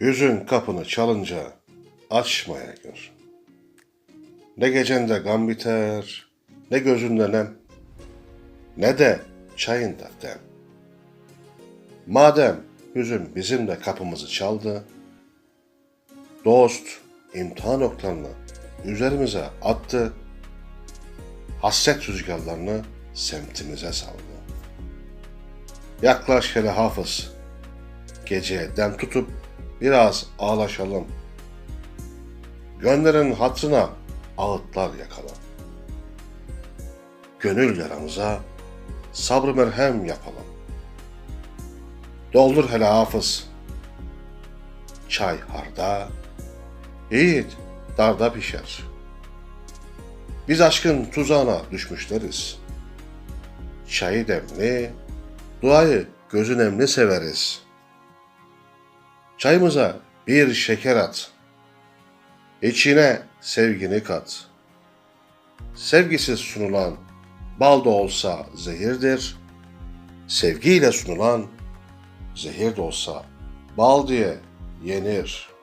Hüzün kapını çalınca açmaya gör. Ne gecende gam biter, ne gözünde nem, ne de çayında dem. Madem hüzün bizim de kapımızı çaldı, dost imtihan oklarını üzerimize attı, hasret rüzgarlarını semtimize saldı. Yaklaş hele hafız, geceye dem tutup biraz ağlaşalım. Gönlerin hatrına ağıtlar yakalım. Gönül yaramıza sabrı merhem yapalım. Doldur hele hafız. Çay harda, yiğit darda pişer. Biz aşkın tuzağına düşmüşleriz. Çayı demli, duayı gözün emli severiz. Çayımıza bir şeker at. İçine sevgini kat. Sevgisiz sunulan bal da olsa zehirdir. Sevgiyle sunulan zehir de olsa bal diye yenir.